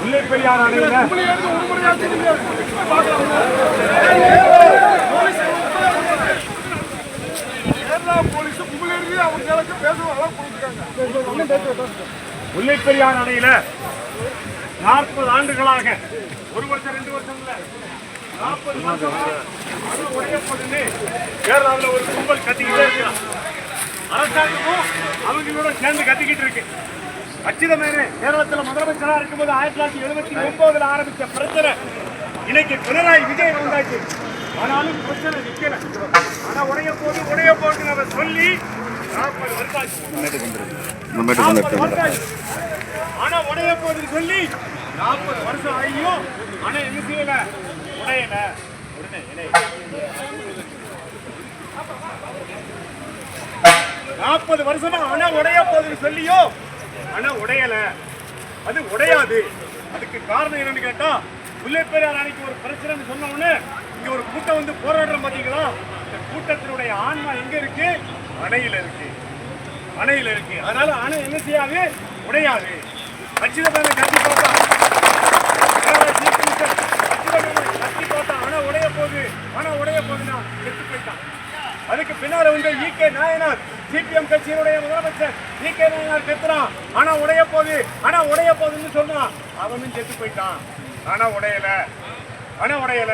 முல்லை பெரியார் அணையில முல்லை பெரியார் அணையில நாற்பது ஆண்டுகளாக ஒரு வருஷம் ரெண்டு வருஷம் இல்ல நாற்பது வருஷமா உடையப்படுன்னு கேரளாவில் ஒரு கும்பல் கத்திக்கிட்டே இருக்கிறான். அரசாங்கமும் அவங்களோட சேர்ந்து கத்திக்கிட்டு இருக்கு. அச்சிதமேனு கேரளத்துல முதலமைச்சரா இருக்கும்போது ஆயிரத்தி தொள்ளாயிரத்தி எழுபத்தி ஒன்பதுல ஆரம்பிச்ச பிரச்சனை இன்னைக்கு பினராயி விஜய் வந்தாச்சு. ஆனாலும் பிரச்சனை நிக்கல. ஆனா உடைய போது உடைய போட்டு நம்ம சொல்லி நாற்பது வருஷம் உடைய போகுதுன்னு சொல்லி நாற்பது வருஷம் ஆகியும் ஆனா என்ன செய்யல உடையல. உடனே நாற்பது வருஷமா அணை உடைய போகுதுன்னு சொல்லியோ அணை உடையல. அது உடையாது. அதுக்கு காரணம் என்னன்னு கேட்டா முல்லைப்பெரியார் அணைக்கு ஒரு பிரச்சனைன்னு சொன்ன உடனே இங்க ஒரு கூட்டம் வந்து போராடுறோம் பாத்தீங்களா? இந்த கூட்டத்தினுடைய ஆன்மா எங்க இருக்கு? அணையில இருக்கு. அணையில இருக்கு. அதனால அணை என்ன செய்யாது? உடையாது. அச்சிதமான கட்டி பார்த்தா கேரளா கட்டி பார்த்தா அணை உடைய போகுது அணை உடைய போகுதுன்னா செத்து போயிட்டான். அதுக்கு பின்னால் வந்து ஈ கே நாயனார் சிபிஎம் கட்சியினுடைய முதலமைச்சர் ஈ கே நாயனார் கத்துறான் அணை உடைய போகுது அணை உடைய போகுதுன்னு சொன்னான் அவனும் செத்து போயிட்டான். அணை உடையல அணை உடையல.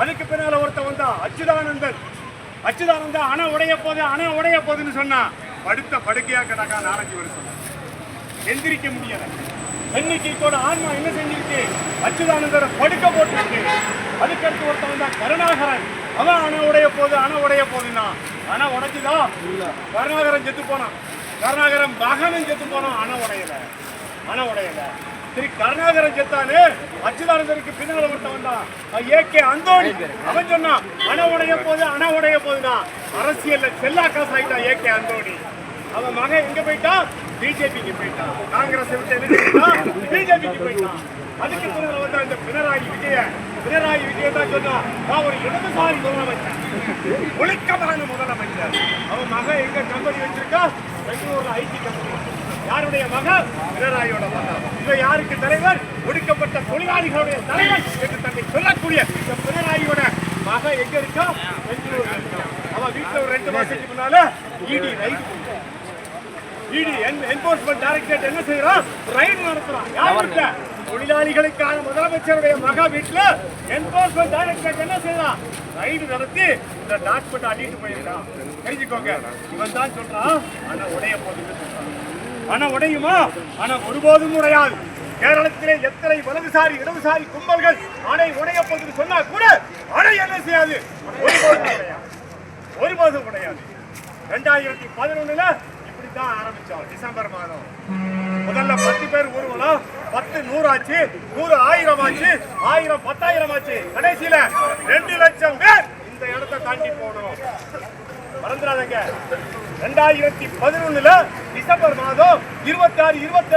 அதுக்கு பின்னால் ஒருத்தன் வந்தான் அச்சுதானந்தன். அச்சுதானந்தா அணை உடைய போகுது அணை உடைய போகுதுன்னு சொன்னான் படுத்த படுக்கையாக கிடக்கா நாலஞ்சு வருஷம் எந்திரிக்க முடியல. எண்ணிக்கையோட ஆன்மா என்ன செஞ்சிருக்கு? அச்சுதானந்தரை படுக்க போட்டுருக்கு. அதுக்கடுத்து ஒருத்தன் வந்தா கருணாகரன். அவன் அணை உடைய போது அணை உடைய போதுன்னா அணை உடைச்சுதா கருணாகரன் செத்து போனான். கருணாகரன் மகனும் செத்து போனான் அணை உடையல. அணை உடையல. சரி கருணாகரன் செத்தானே அச்சுதானந்தருக்கு பின்னால ஒருத்தன் வந்தான். ஏகே அந்தோணி. அவன் சொன்னான் அணை உடைய போது அணை உடைய போதுன்னா அரசியல்ல செல்லா காசு ஆயிட்டான் ஏகே அந்தோணி. அவன் மகன் எங்க போயிட்டான்? பிஜேபிக்கு போயிட்டான். காங்கிரஸ் விட்டு பிஜேபிக்கு போயிட்டான். அதுக்கு பிறகு வந்து அந்த பினராயி விஜய பினராயி விஜய தான் சொன்னா நான் ஒரு இடதுசாரி முதலமைச்சர். ஒழுக்கமான முதலமைச்சர். அவன் மகன் எங்க கம்பெனி வச்சிருக்கா? பெங்களூர்ல ஐடி கம்பெனி யாருடைய மகன்? பினராயியோட மகன். இவன் யாருக்கு தலைவர்? ஒடுக்கப்பட்ட தொழிலாளிகளுடைய தலைவர் என்று தன்னை சொல்லக்கூடிய இந்த பினராயியோட மகன் எங்க இருக்கா பெங்களூர்ல இருக்கா அவன் வீட்டுல ஒரு ரெண்டு மாசத்துக்கு முன்னால இடி ரைடு இடி என்போர்ஸ்மெண்ட் டைரக்டரேட் என்ன செய்யறான் ரைடு நடத்துறான் யார் வீட்டுல? தொழிலாளிகளுக்கான முதலமைச்சருடைய மகா வீட்டுல என்போர்ஸ்மெண்ட் டைரக்டரேட் என்ன செய்யறான் ரைடு நடத்தி இந்த டாக்குமெண்ட் அடிட்டு போயிருக்கான் தெரிஞ்சுக்கோங்க. இவன் தான் சொல்றான் ஆனா உடைய சொல்றான். ஆனா உடையுமா? ஆனா ஒருபோதும் உடையாது. கேரளத்திலே எத்தனை வலதுசாரி இடதுசாரி கும்பல்கள் அணை உடைய போகுதுன்னு சொன்னா கூட அணை என்ன செய்யாது? ஒருபோதும் உடையாது. ஒருபோதும் கிடையாது ரெண்டாயிரத்தி பதினொன்னுல தான் ஆரம்பிச்சோம் டிசம்பர் மாதம். முதல்ல பத்து பேர் ஊர்வலம் பத்து நூறு ஆச்சு நூறு ஆயிரம் ஆச்சு ஆயிரம் பத்தாயிரம் ஆச்சு. கடைசியில ரெண்டு லட்சம் பேர் இந்த இடத்தை தாண்டி போனோம். மறந்துடாதங்க. ரெண்டாயிரத்தி பதினொன்னுல டிசம்பர் மாதம் இருபத்தி ஆறு இருபத்தி